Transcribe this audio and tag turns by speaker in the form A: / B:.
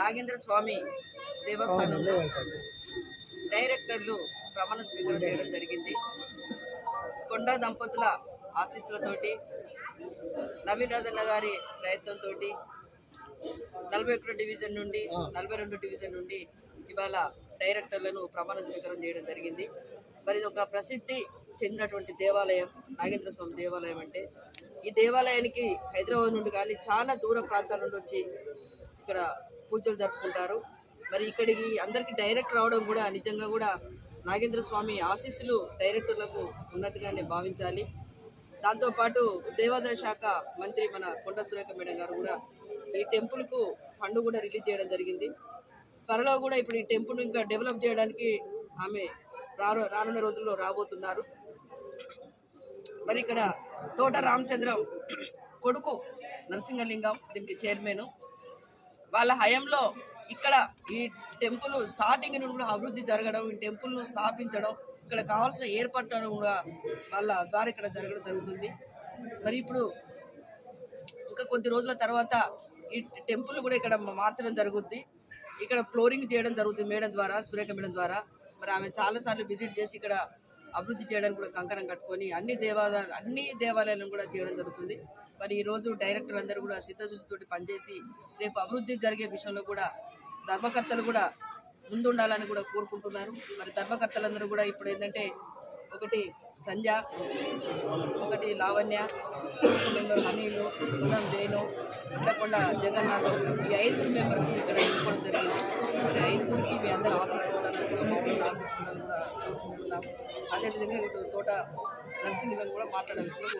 A: నాగేంద్ర స్వామి దేవస్థానంలో డైరెక్టర్లు ప్రమాణ స్వీకారం చేయడం జరిగింది. కొండా దంపతుల ఆశీస్సులతోటి నవీన్ రాజన్న గారి ప్రయత్నంతో నలభై ఒకటో డివిజన్ నుండి నలభై రెండు డివిజన్ నుండి ఇవాళ డైరెక్టర్లను ప్రమాణ స్వీకారం చేయడం జరిగింది. మరి ఇది ఒక ప్రసిద్ధి చెందినటువంటి దేవాలయం నాగేంద్ర స్వామి దేవాలయం అంటే. ఈ దేవాలయానికి హైదరాబాద్ నుండి కానీ చాలా దూర ప్రాంతాల నుండి వచ్చి ఇక్కడ పూజలు జరుపుకుంటారు. మరి ఇక్కడికి అందరికీ డైరెక్ట్ రావడం కూడా నిజంగా కూడా నాగేంద్ర స్వామి ఆశీస్సులు డైరెక్టర్లకు ఉన్నట్టుగానే భావించాలి. దాంతోపాటు దేవాదాయ శాఖ మంత్రి మన కొండ సురేఖ మేడం గారు కూడా ఈ టెంపుల్కు ఫండ్ కూడా రిలీజ్ చేయడం జరిగింది. త్వరలో కూడా ఇప్పుడు ఈ టెంపుల్ ఇంకా డెవలప్ చేయడానికి ఆమె రాను రానున్న రోజుల్లో రాబోతున్నారు. మరి ఇక్కడ తోట రామచంద్రం కొడుకు నరసింహలింగం దీనికి చైర్మన్. వాళ్ళ హయంలో ఇక్కడ ఈ టెంపుల్ స్టార్టింగ్ నుండి కూడా అభివృద్ధి జరగడం ఈ టెంపుల్ను స్థాపించడం ఇక్కడ కావాల్సిన ఏర్పాట్లను కూడా వాళ్ళ ద్వారా ఇక్కడ జరగడం జరుగుతుంది. మరి ఇప్పుడు ఇంకా కొద్ది రోజుల తర్వాత ఈ టెంపుల్ కూడా ఇక్కడ మార్చడం జరుగుద్ది. ఇక్కడ ఫ్లోరింగ్ చేయడం జరుగుతుంది మేడం ద్వారా సురేఖ మేడం ద్వారా. మరి ఆమె చాలాసార్లు విజిట్ చేసి ఇక్కడ అభివృద్ధి చేయడానికి కూడా కంకణం కట్టుకొని అన్ని దేవాలయాలు అన్ని దేవాలయాలను కూడా చేయడం జరుగుతుంది. మరి ఈ రోజు డైరెక్టర్ అందరూ కూడా సిద్ధశుద్ధితోటి పనిచేసి రేపు అభివృద్ధి జరిగే విషయంలో కూడా ధర్మకర్తలు కూడా ముందుండాలని కూడా కోరుకుంటున్నారు. మరి ధర్మకర్తలందరూ కూడా ఇప్పుడు ఏంటంటే ఒకటి సంధ్య ఒకటి లావణ్య ఒక మెంబర్ హనీలు మనం వేణు ఉండకుండా జగన్నాథ్ ఈ ఐదుగురు మెంబర్స్ ఇక్కడ ఎన్నుకోవడం జరిగింది. మరి ఐదుగురికి మీ అందరూ ఆశిస్తారు మమ్మల్ని ఆశిస్తుండాలని కూడా కోరుకుంటున్నాము అదేవిధంగా ఇప్పుడు తోట నరసింహం కూడా మాట్లాడాల్సింది